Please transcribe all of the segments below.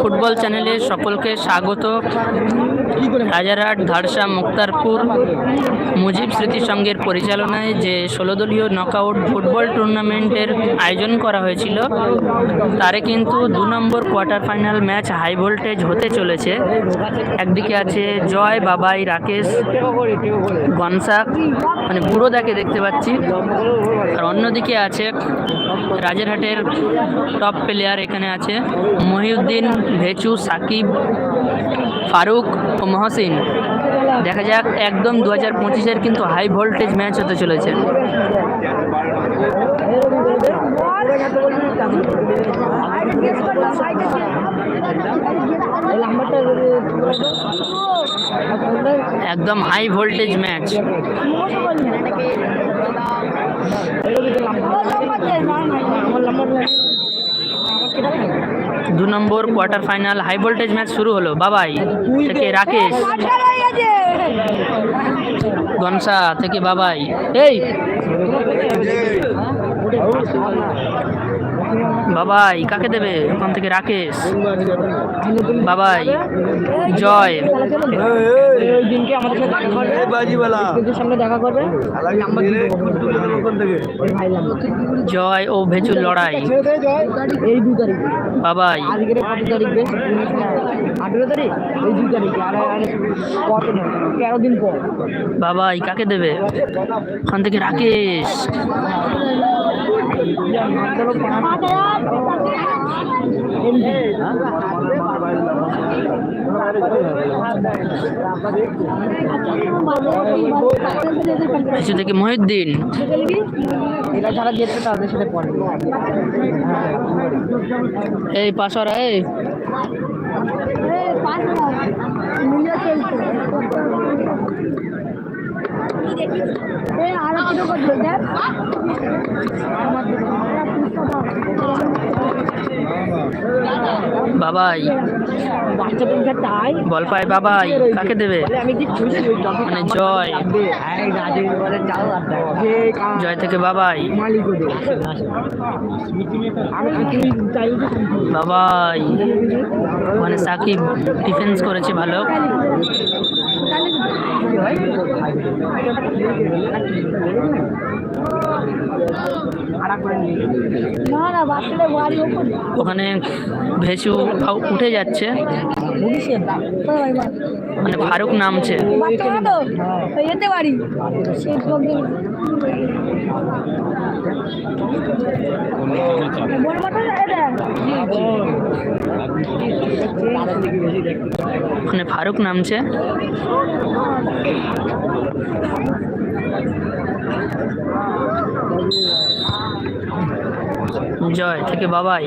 Football চ্যানেলে সকলকে স্বাগত। রাজারহাট, ধারসা, মুক্তারপুর, মুজিব স্মৃতি সংঘের পরিচালনায় যে ষোলো দলীয় নকআউট ফুটবল টুর্নামেন্টের আয়োজন করা হয়েছিল, তারে কিন্তু দু নম্বর quarter final match high voltage হতে চলেছে। একদিকে আছে জয় বাবাই, রাকেশ গনসাক মানে বুড়ো দাকে দেখতে পাচ্ছি। আর অন্যদিকে আছে রাজারহাটের টপ প্লেয়ার এখানে আছে মহিউদ্দিন ভেচু, সাকিব, ফারুক ও মহসিন। দেখা যাক, একদম দু হাজার পঁচিশের কিন্তু হাই ভোল্টেজ ম্যাচ হতে চলেছে। একদম হাই ভোল্টেজ ম্যাচ দু নম্বর quarter final high voltage match শুরু হলো। বাবাই থেকে রাকেশ? গনসা থেকে বাবাই। এই! বাবাই কাকে দেবে? ওখান থেকে রাকেশ। বাবাই জয়। দিনকে আমাদের সাথে দেখা করবে বাজিওয়ালা সামনে দেখা করবে নাম্বার দিয়ে দেবো ওখান থেকে ওই ভাই নাম্বার জয় ও ভেচুর লড়াই। এই দু তারিখে বাবাই। আজকের কত তারিখ বেশ আঠেরো তারিখ এই দুই তারিখে আর আর কত তেরো দিন পর বাবাই কাকে দেবে? ওখান থেকে রাকেশ। থেকে মহিউদ্দিন। এরা যারা যেতে তাদের সাথে পড়ে। এই পাশরা এই। বাবাই। বল পায় বাবাই, কাকে দেবে? মানে জয়। জয় থেকে বাবাই। বাবাই। মানে সাকিব ডিফেন্স করেছে ভালো। ওখানে ভেসু উঠে যাচ্ছে। মানে ফারুক নামছে। ওখানে ফারুক নামছে। জয় থেকে বাবাই।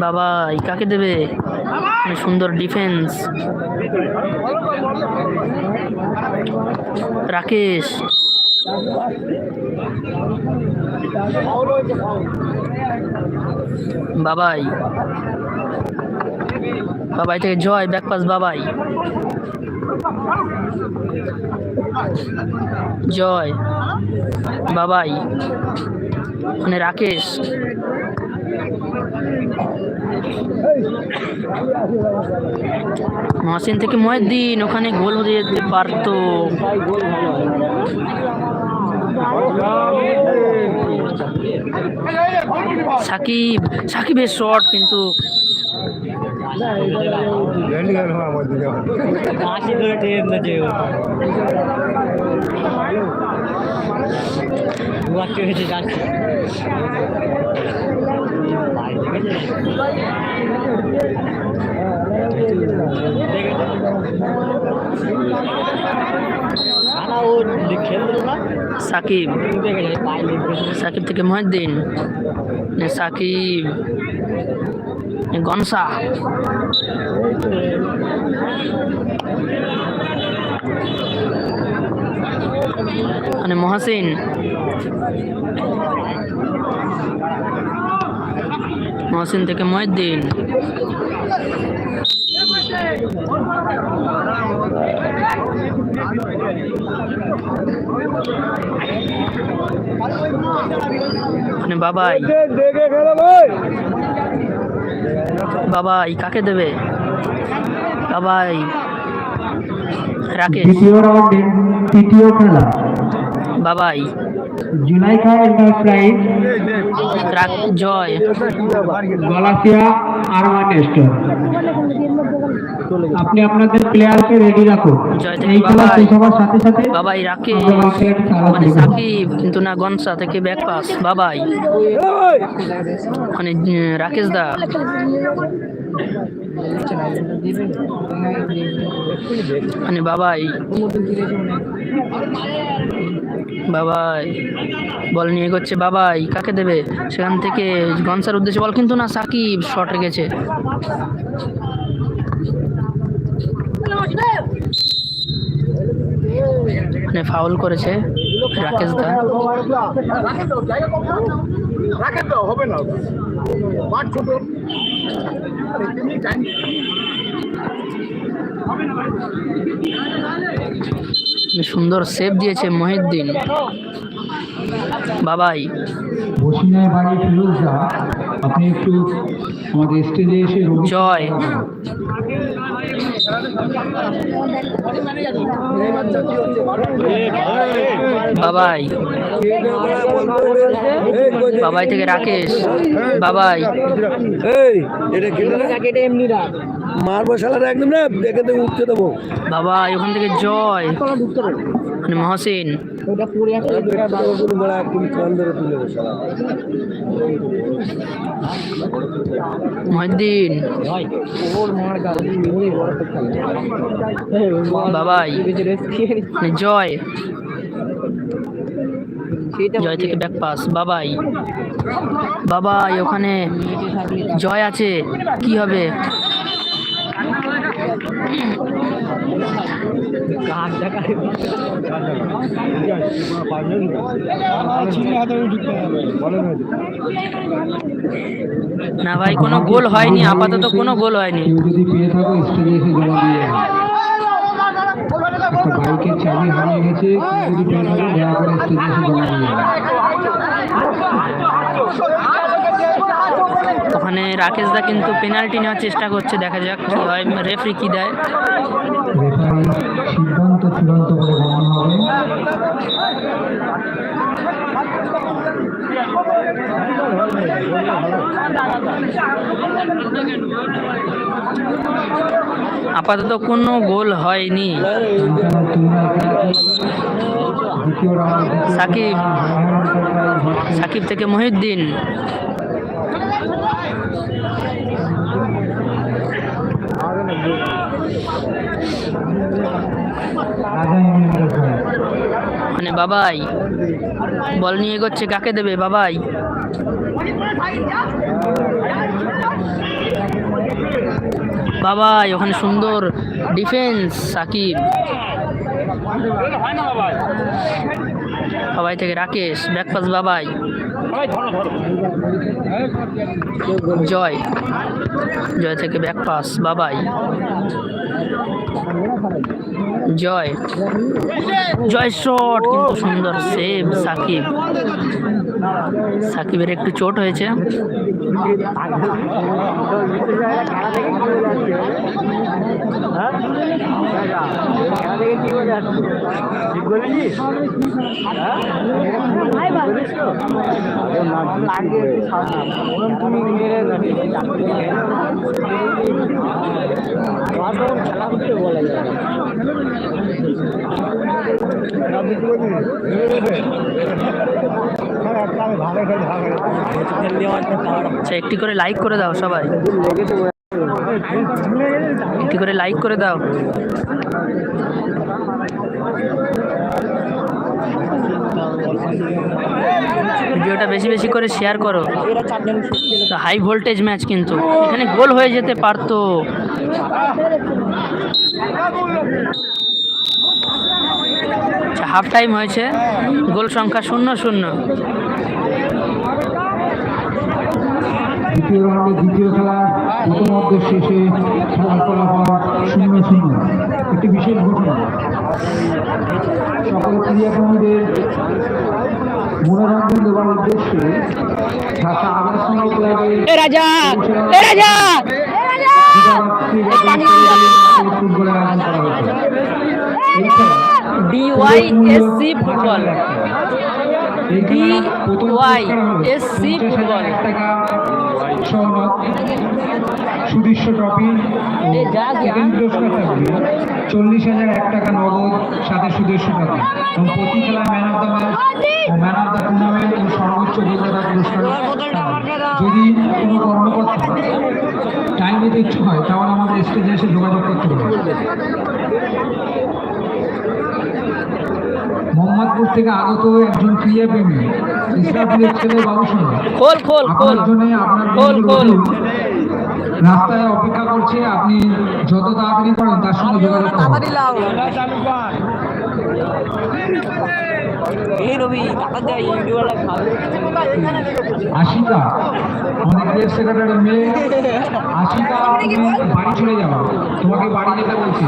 বাবাই কাকে দেবে? সুন্দর ডিফেন্স রাকেশ। বাবাই। বাবাই থেকে জয় ব্যাকপাস বাবাই। জয়। বাবাই। মানে রাকেশ। মহাসিন থেকে মহিউদ্দিন ওখানে গোল হয়ে যেতে পারতো। সাকিব সাকিবের শট কিন্তু যাচ্ছে সাকিব। সাকিব থেকে মহিউদ্দিন। সাকিব। গনসা। মানে মহাসিন। মহসিন থেকে মহিউদ্দিন। মানে বাবাই। বাবাই কাকে দেবে? বাবাই রাকেশ। দ্বিতীয় রাউন্ডে তৃতীয় খেলা। বাবাই। রাক- জয়। গলাসিয়া স্টোর আপনি আপনাদের প্লেয়ারকে রেডি রাখুন। এই খেলা বাবাই। শেষ হওয়ার সাথে সাথে বাবাই খেলা মানে সাকিব কিন্তু না গনসা থেকে ব্যাক পাস বাবাই। মানে রাকেশ দা। মানে বাবাই। বাবাই। বল নিয়ে করছে বাবাই। কাকে দেবে? সেখান থেকে গনসার উদ্দেশ্যে বল। কিন্তু না, সাকিব শট রেখেছে মানে ফাউল করেছে। রাকেশ দা। রাখেন তো হবে না মাঠ ছোট সুন্দর সেভ দিয়েছে মহিউদ্দিন। বাবাই। বসিনায় বাড়ি ফিরোজা আপনি একটু আমাদের স্টেজে এসে জয়। বাবাই। বাবাই থেকে রাকেশ। বাবাই। এই এটা কেটে এমনি রাখ। মারবো শালারা একদম না উঠতে দেবো। ওখান থেকে জয়। মানে মহসিন। বাবাই মানে জয়। জয় থেকে ব্যাক পাস বাবাই বাবাই ওখানে জয় আছে। কি হবে? না ভাই, কোনো গোল হয়নি, আপাতত কোনো গোল হয়নি। বাইকের চাবি হারিয়ে গেছে দয়া করে স্টেজে ওখানে রাকেশ দা কিন্তু পেনাল্টি নেওয়ার চেষ্টা করছে, দেখা যাক কি হয়, রেফারি কি দেয় সিদ্ধান্ত চূড়ান্ত করে হবে আপাতত কোনো গোল হয়নি সাকিব। সাকিব থেকে মহিউদ্দিন রাজা ইংল্যান্ডের খেলা মানে বাবাই। বল নিয়ে করছে কাকে দেবে বাবাই? বাবাই ওখানে সুন্দর ডিফেন্স সাকিব। বাবাই থেকে রাকেশ ব্যাকপাস বাবাই। জয়। জয় থেকে ব্যাকপাস বাবাই। জয়। জয় শট, কিন্তু সুন্দর সেভ সাকিব। সাকিবের একটু চোট হয়েছে। বলা যায় আচ্ছা একটি করে লাইক করে দাও সবাই। একটি করে লাইক করে দাও। ভিডিওটা বেশি বেশি করে শেয়ার করো। হাই ভোল্টেজ ম্যাচ কিন্তু। এখানে গোল হয়ে যেতে পারতো। আচ্ছা হাফ টাইম হয়েছে। গোল সংখ্যা শূন্য শূন্য। দ্বিতীয় রাউন্ডে দ্বিতীয় খেলা প্রথমার্ধ শেষে খেলার ফলাফল শূন্য শূন্য। একটি বিশেষ ঘটনা। সকল ক্রীড়াপ্রেমীদের মনোরঞ্জন দেওয়ার উদ্দেশ্যে ঢাকা আবাসিক ক্লাবের রাজা! রাজা! ফুটবলের আয়োজন করা হয়েছে ডিওয়াইএসসি ফুটবল। DYSC football. সুদৃশ্য ট্রফি। সেকেন্ড পুরস্কার থাকবে চল্লিশ হাজার এক টাকা নগদ সাথে সুদৃশ্য ট্রফি। এবং প্রতি খেলায় man of the match man of the tournament ও সর্বোচ্চ গোলদাতা পুরস্কার যদি কোনো কর্মকর্তা টাইম দিতে ইচ্ছুক হয় তাহলে আমাদের স্টেজে এসে যোগাযোগ করতে হবে মোহাম্মদপুর থেকে আগত একজন ক্রিয়া প্রেমী ইসরাফিলের ছেলে বাবুসন। খোল খোল খোল। আপনার খোল খোল। রাস্তায় অপেক্ষা করছে আপনি যত তাড়াতাড়ি পারেন তার সঙ্গে যোগাযোগ করুন। এই রবি টাকা দেয় ইউটিউবার খাবে আশিকা আমাদের প্রেস সেক্রেটারি মেয়ে। আশিকা তুমি বাড়ি চলে যাও তোমাকে বাড়ি যেতে বলছি।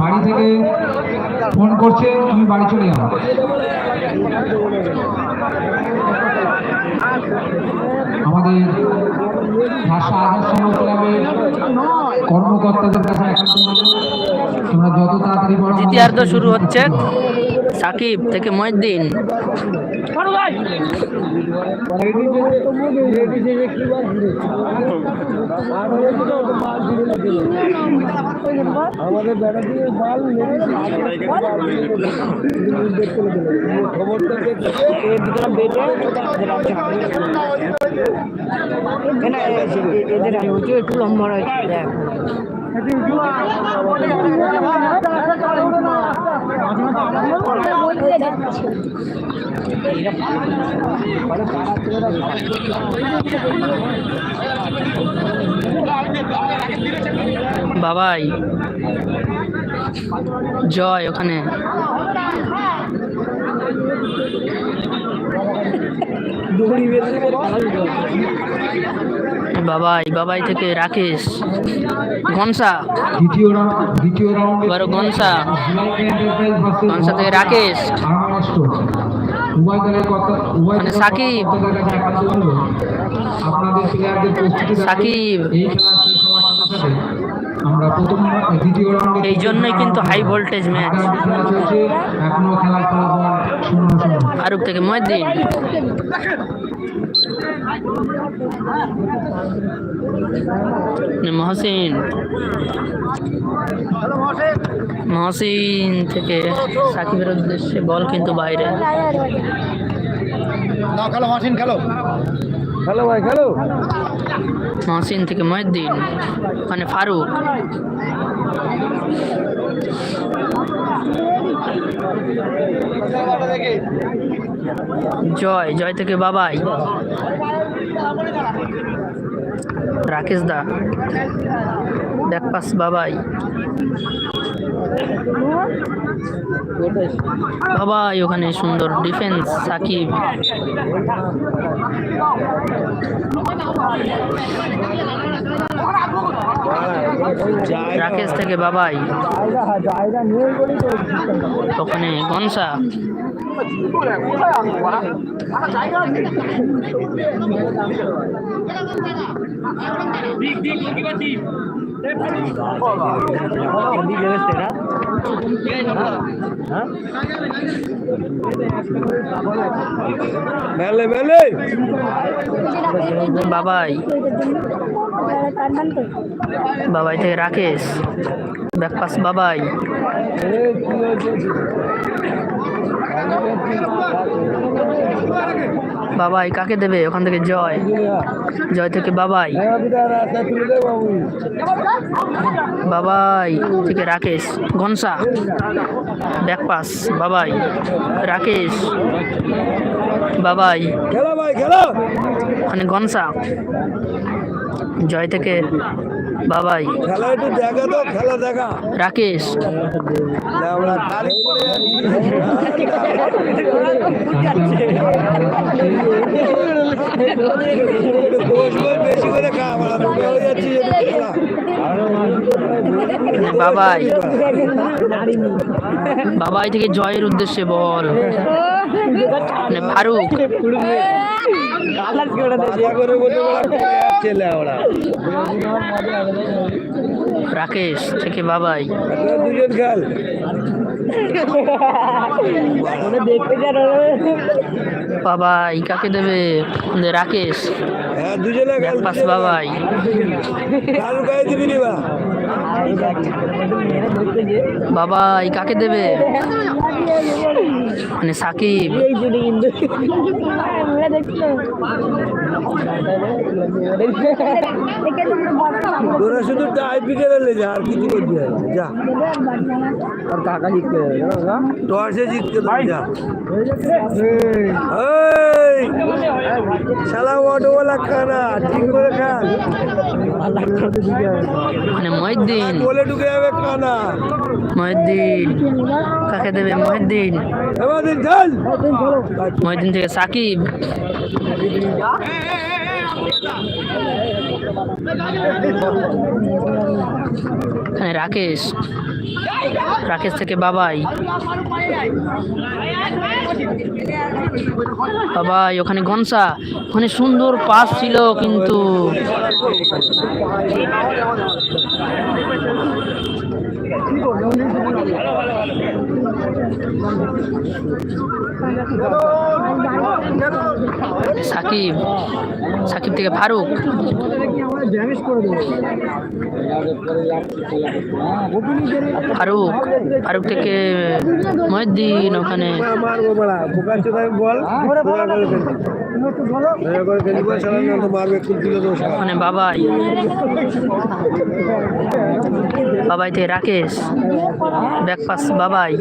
বাড়ি থেকে ফোন করছে তুমি বাড়ি চলে যাও আমাদের ভাষা আদর্শ ক্লাবের কর্মকর্তাদের কাছে তোমরা যত তাড়াতাড়ি দ্বিতীয়ার্ধ শুরু হচ্ছে। সাকিব থেকে মহিউদ্দিন আমাদের বেড়া দিয়ে বাল খবরটা এদের আমি হচ্ছে একটু লম্বা রয়েছে দেখ বাবাই। জয় ওখানে। দড়ি দিতে বাবাই বাবাই থেকে রাকেশ। ঘনসা। দ্বিতীয় রাউন্ড দ্বিতীয় রাউন্ডে গনসা গনসা থেকে রাকেশ। মানে সাকিব। সাকিব। এই আমরা প্রথম দ্বিতীয় রাউন্ডে জন্যই কিন্তু হাই ভোল্টেজ ম্যাচ এখনও খেলার ফলাফল শূন্য শূন্য। ফারুক থেকে মহিউদ্দিন। মহসিন। মহসিন থেকে সাকিবের উদ্দেশ্যে বল কিন্তু বাইরে। না খেলো মাসিন খেলো। খেলো ভাই খেলো। মহসিন থেকে মহিউদ্দিন ওখানে ফারুক। জয় জয় থেকে বাবাই। রাকেশ দা। ব্যাকপাস বাবাই। বাবাই ওখানে সুন্দর ডিফেন্স সাকিব। রাকেশ থেকে বাবাই। ওখানে গনসা। মেলে মেলে বাবাই বাবাই থেকে রাকেশ ব্যাকপাস বাবাই বাবাই কাকে দেবে? ওখান থেকে জয়। জয় থেকে বাবাই। বাবাই থেকে রাকেশ। ঘনসা। ব্যাকপাস বাবাই। রাকেশ। বাবাই। ওখানে ঘনসা। জয় থেকে বাবাই। খেলা একটু দেখা তো খেলা দেখা। রাকেশ। বাবাই। বাবাই থেকে জয়ের উদ্দেশ্যে বল। ওখানে ফারুক। করে রাকেশ থেকে বাবাই। দুজন খাল। বাবাই কাকে দেবে? রাকেশ। হ্যাঁ দুজনে পাস বাবাই। কালু গায়ে দিবি নি বা। বাবাই কাকে দেবে? মানে সাকিব। তোরা শুধু লে যা আর কিছু করবি যা। আর কাকা জিততে টসে জিততে যা। এই! শালা অটোওয়ালা খানা ঠিক করে খান মানে মহিদ্দিন বলে ঢুকে যাবে খানা মহিদ্দিন কাকে দেবে মহিদ্দিন এবার দিন থেকে সাকিব এখানে রাকেশ। রাকেশ থেকে বাবাই। বাবাই, ওখানে গনসা ওখানে সুন্দর পাস ছিল কিন্তু। সাকিব। সাকিব থেকে ফারুক। ফারুক ফারুক থেকে মহিদ্দিন ওখানে। করে করে। ওখানে বাবাই। বাবাই থেকে রাকেশ। ব্যাকপাস বাবাই।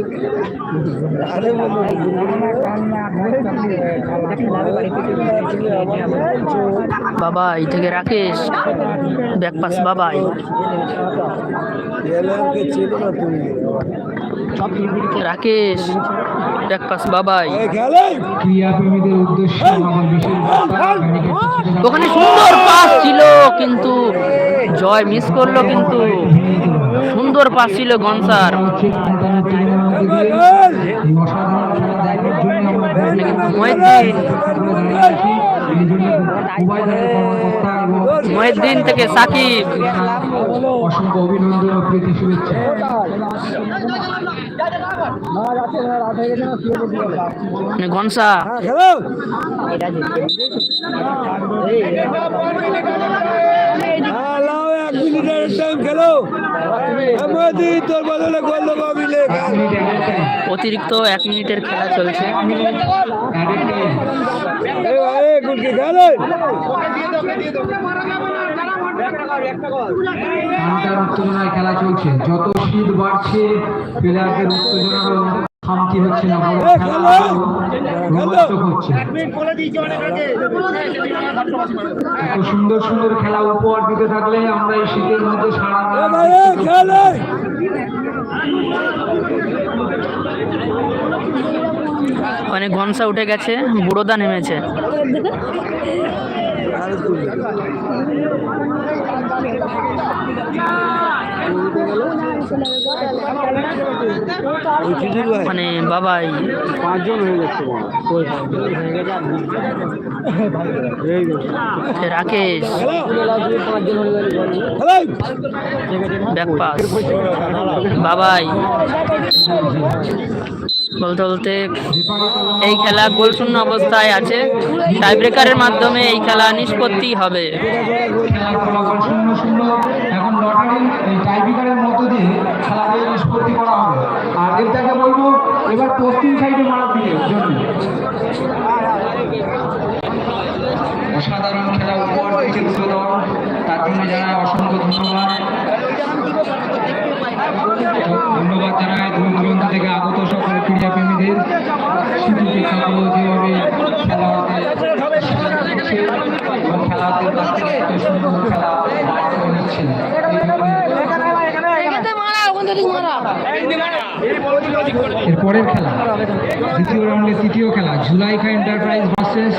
বাবাই থেকে রাকেশ ব্যাকপাস বাবাই। রাকেশ ব্যাকপাস বাবাই। ওখানে সুন্দর পাস ছিল কিন্তু জয় মিস করল কিন্তু। সুন্দর পাস ছিল গনসার। মহিদ্দিন থেকে সাকিব। অসংখ্য অভিনন্দন ও প্রীতি শুভেচ্ছা। ঘনসা। গনসা হ্যাঁ খেলো হ্যাঁ লাও এক মিনিটের টাইম খেলো। আমাদি তোর বদলে গোল দেবো আমি লে এক মিনিট অ্যাডেড টাইম অতিরিক্ত এক মিনিটের খেলা চলছে খেলে চলছে। যত শীত বাড়ছে প্লেয়ারদের উত্তেজনারও খামতি হচ্ছে না রোমাঞ্চক হচ্ছে এত সুন্দর সুন্দর খেলা উপহার দিতে থাকলে আমরা এই শীতের মধ্যে সারা মানে গনসা উঠে গেছে বুড়োদা নেমেছে। মানে বাবাই পাঁচজন হয়ে যাচ্ছে রাকেশ। ব্যাকপাস বাবাই। বলতে বলতে এই খেলা গোল শূন্য অবস্থায় আছে। টাই ব্রেকারের মাধ্যমে এই খেলা নিষ্পত্তি হবে। এখন লটারি টাইব্রেকারের মধ্য দিয়ে খেলাকে নিষ্পত্তি করা হবে আর দেবদাকে বলব এবার পশ্চিম সাইডে মারার দিকে জন্য অসাধারণ খেলা উপহার দিয়েছে দুটো দল তার জন্য জানাই অসংখ্য ধন্যবাদ ধন্যবাদ জানাই দূর দূরান্ত থেকে আগত সকল ক্রীড়াপ্রেমীদের শীতকে কাটালো যেভাবে খেলা হতে এবং খেলাতে কাছ থেকে এত সুন্দর খেলা বার করে নিচ্ছেন এর পরের খেলা দ্বিতীয় রাউন্ডের তৃতীয় খেলা Zulaikha enterprise versus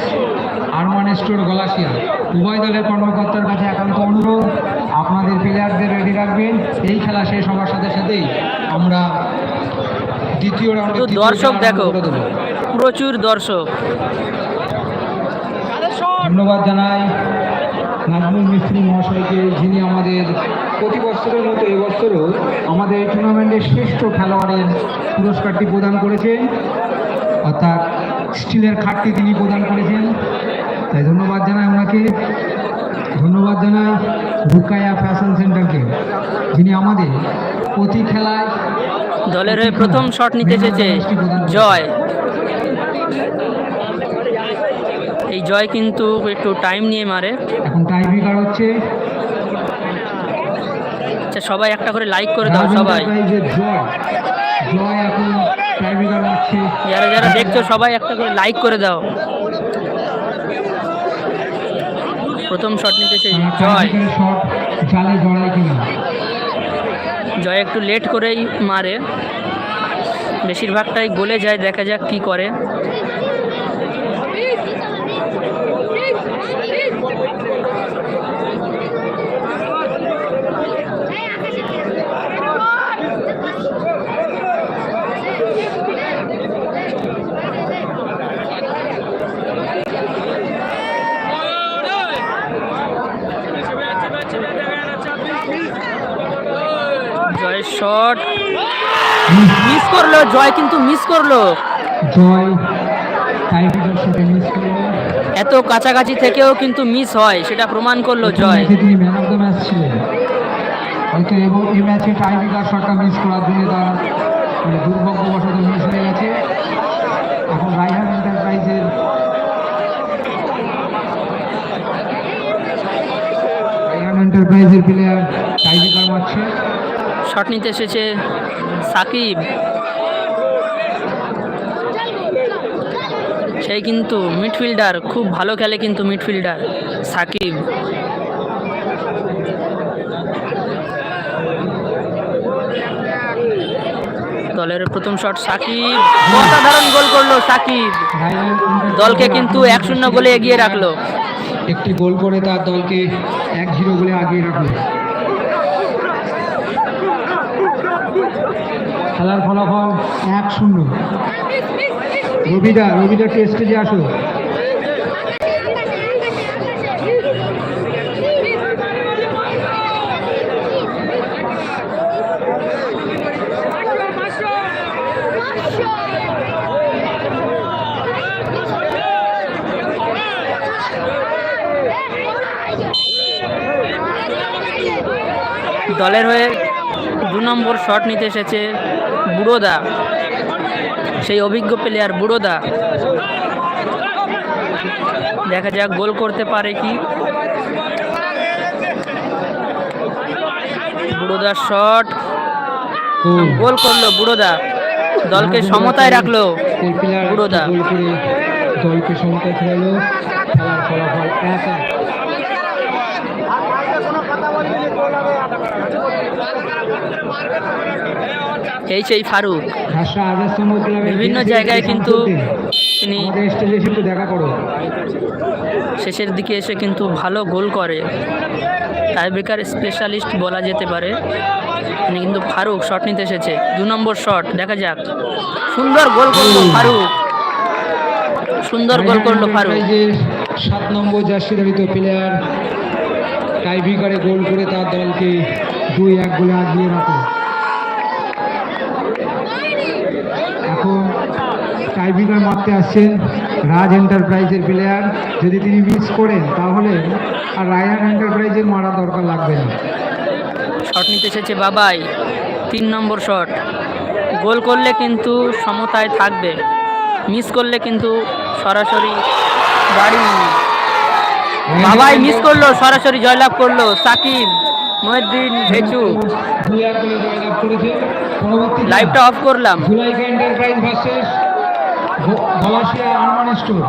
Arman store Golashia. উভয় দলের কর্মকর্তার কাছে একান্ত অনুরোধ আপনাদের প্লেয়ারদের রেডি রাখবেন। এই খেলা শেষ হওয়ার সাথে সাথেই আমরা দ্বিতীয় রাউন্ডে দর্শক দেখো প্রচুর দর্শক। ধন্যবাদ জানাই। নাজমুল মিস্ত্রি মহাশয়কে যিনি আমাদের প্রতি বছরের মতো এবছরও আমাদের এই টুর্নামেন্টের শ্রেষ্ঠ খেলোয়াড়ের পুরস্কারটি প্রদান করেছেন। অর্থাৎ স্টিলের খাটটি তিনি প্রদান করেছেন। তাই ধন্যবাদ জানাই ওনাকে। ধন্যবাদ জানাই রুকায়া ফ্যাশন সেন্টারকে যিনি আমাদের প্রতি খেলায় দলের হয়ে প্রথম শট নিতে এসেছে। জয়। এই জয় কিন্তু একটু টাইম নিয়ে মারে। এখন টাইব্রেকার হচ্ছে। সবাই একটা করে লাইক করে দাও সবাই। যারা যারা দেখছ সবাই একটা করে লাইক করে দাও। প্রথম শট নিতে এসেছে জয়। জয় একটু লেট করেই মারে। বেশিরভাগটাই গলে যায় দেখা যাক কি করে জয়ের শট মিস করল জয় কিন্তু মিস করল। জয় মিস করল। এত কাছাকাছি থেকেও কিন্তু মিস হয় সেটা প্রমাণ করল জয়। তিনি ম্যান অফ দ্য ম্যাচ ছিলেন। হয়তো এবং এই ম্যাচে টাইব্রেকার শটটা মিস করার জন্য তার দুর্ভাগ্যবশত মিস হয়ে গেছে। এখন রাইহান এন্টারপ্রাইজের রাইহান এন্টারপ্রাইজের প্লেয়ার টাইব্রেকার মারছে। শট নিতে এসেছে সাকিব। সেই কিন্তু মিডফিল্ডার খুব ভালো খেলে কিন্তু মিডফিল্ডার সাকিব। দলের প্রথম শট সাকিব, অসাধারণ গোল করল সাকিব। দলকে কিন্তু এক শূন্য গোলে এগিয়ে রাখল। একটি গোল করে তার দলকে এক জিরো গোলে আগিয়ে রাখল। খেলার ফলাফল এক শূন্য। রবিদা রবিদা টেস্টে যে আসো। দলের হয়ে দু নম্বর শট নিতে এসেছে বুড়োদা। সেই অভিজ্ঞ প্লেয়ার বুড়োদা। দেখা যাক গোল করতে পারে কি। বুড়োদার শট গোল করল বুড়োদা। দলকে সমতায় রাখল বুড়োদা। দলকে সমতায় খেলালো খেলার ফলাফল এক এক। এই সেই ফারুক। বিভিন্ন জায়গায় কিন্তু তিনি শেষের দিকে এসে কিন্তু ভালো গোল করে। টাইব্রেকার স্পেশালিস্ট বলা যেতে পারে। তিনি কিন্তু ফারুক শট নিতে এসেছে। দু নম্বর শট দেখা যাক। সুন্দর গোল করল ফারুক। সুন্দর গোল করল ফারুক। সাত নম্বর জার্সি ধারিত প্লেয়ার টাইব্রেকারে গোল করে তার দলকে দুই এক গোলে আগিয়ে রাখে এখন টাইব্রেকার মারতে আসছেন রাজ এন্টারপ্রাইজের প্লেয়ার যদি তিনি মিস করেন তাহলে আর রায়ান এন্টারপ্রাইজের মারা দরকার লাগবে না। শট নিতে এসেছে বাবাই তিন নম্বর শট গোল করলে কিন্তু সমতায় থাকবে। মিস করলে কিন্তু সরাসরি বাড়ি। বাবাই মিস করল সরাসরি জয়লাভ করল। সাকিব মহিউদ্দিন ভেচু। লাইভটা অফ করলাম। Zulaikha enterprise versus Golashia Arman store